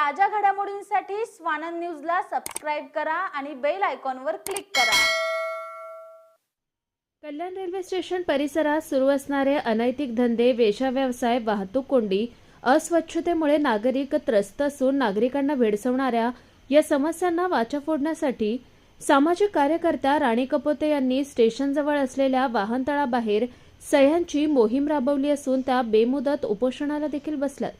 ताज्या घडामोडींसाठी स्वानंद न्यूजला सबस्क्राईब करा आणि बेल आयकॉनवर क्लिक करा. कल्याण रेल्वे स्टेशन परिसरात सुरू असणारे अनैतिक धंदे वेश्याव्यवसाय वाहतूक कोंडी अस्वच्छतेमुळे नागरिक त्रस्त असून नागरिकांना भेडसवणाऱ्या या समस्यांना वाचा फोडण्यासाठी सामाजिक कार्यकर्त्या राणी कपोते यांनी स्टेशनजवळ असलेल्या वाहनतळाबाहेर सह्यांची मोहीम राबवली असून त्या बेमुदत उपोषणाला देखील बसल्यात.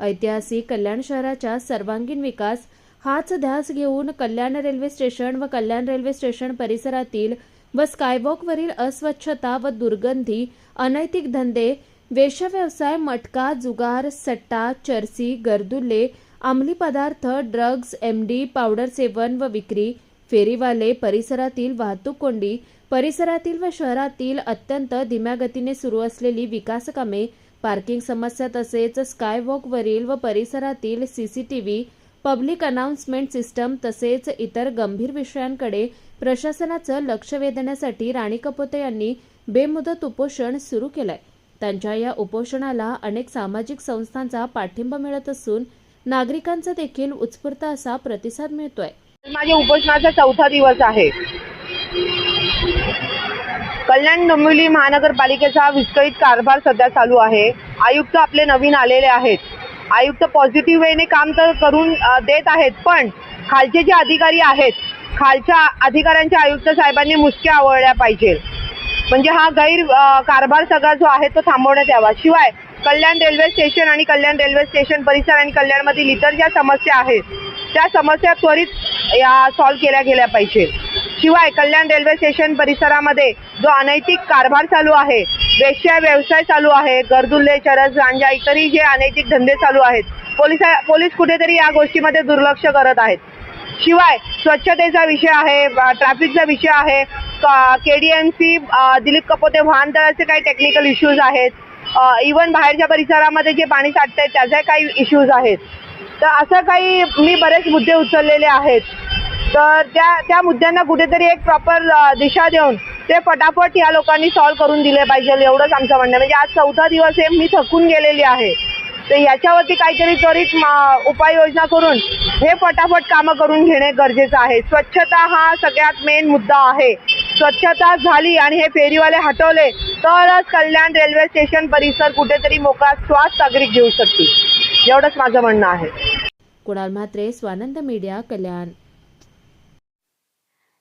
ऐतिहासिक कल्याण शहराच्या सर्वांगीण विकास हाच ध्यास घेऊन कल्याण रेल्वे स्टेशन व कल्याण रेल्वे स्टेशन परिसरातील व स्कायवॉकवरील अस्वच्छता व दुर्गंधी अनैतिक धंदे वेशव्यवसाय मटका जुगार सट्टा चरसी गर्दुल्ले अंमली पदार्थ ड्रग्ज एमडी पावडर सेवन व विक्री फेरीवाले परिसरातील वाहतूक कोंडी परिसरातील व शहरातील अत्यंत धीम्या गतीने सुरू असलेली विकासकामे पार्किंग समस्या तसेच स्कायवॉकवरील व परिसरातील सीसीटीव्ही पब्लिक अनाउन्समेंट सिस्टम तसेच इतर गंभीर विषयांकडे प्रशासनाचं लक्ष वेधण्यासाठी राणी कपोते यांनी बेमुदत उपोषण सुरू केलंय. त्यांच्या या उपोषणाला अनेक सामाजिक संस्थांचा पाठिंबा मिळत असून नागरिकांचा देखील उत्स्फूर्त असा प्रतिसाद मिळतोय. माझ्या उपोषणाचा चौथा दिवस आहे. कल्याण डोंबिवली महानगरपालिकेचा विस्कळीत कारभार सध्या चालू आहे. आयुक्त आपले नवीन आलेले आहेत. आयुक्त पॉझिटिव्ह वेने काम तर करून देत आहेत पण खालचे जे अधिकारी आहेत खालच्या अधिकाऱ्यांच्या आयुक्त साहेबांनी मुसक्या आवळल्या पाहिजे. म्हणजे हा गैर कारभार सगळा जो आहे तो थांबवण्यात यावा. शिवाय कल्याण रेल्वे स्टेशन आणि कल्याण रेल्वे स्टेशन परिसर आणि कल्याणमधील इतर ज्या समस्या आहेत त्या समस्या त्वरित या सॉल्व्ह केल्या गेल्या पाहिजे. शिवाय कल्याण रेल्वे स्टेशन परिसरामध्ये जो अनैतिक कारभार चालू आहे वेश्या व्यवसाय चालू आहे गरदुल्ले चरस गांजा इतरही जे अनैतिक धंदे चालू आहेत पोलीस पोलीस कुठेतरी या गोष्टीमध्ये दुर्लक्ष करत आहेत. शिवाय स्वच्छतेचा विषय आहे ट्रॅफिकचा विषय आहे K D M C Dilip Kapote वाहनतळाचे काही टेक्निकल इश्यूज आहेत इवन बाहेरच्या परिसरामध्ये जे पाणी साठतंय त्याचे काही इश्यूज आहेत. तर असं काही मी बरेच मुद्दे उचललेले आहेत. तर त्या त्या मुद्द्यांना कुठेतरी एक प्रॉपर दिशा देऊन ते फटाफट या लोकांनी सॉल्व्ह करून दिले पाहिजे एवढंच आमचं म्हणणं म्हणजे आज चौथा दिवस आहे मी थकून गेलेली आहे. तर याच्यावरती काहीतरी त्वरित उपाययोजना करून हे फटाफट कामं करून घेणे गरजेचं आहे. स्वच्छता हा सगळ्यात मेन मुद्दा आहे. स्वच्छता झाली आणि हे फेरीवाले हटवले तरच कल्याण रेल्वे स्टेशन परिसर कुठेतरी मोकळा श्वास नागरिक घेऊ शकतील. एवढंच माझं म्हणणं आहे. कुणाल म्हात्रे स्वानंद मीडिया कल्याण.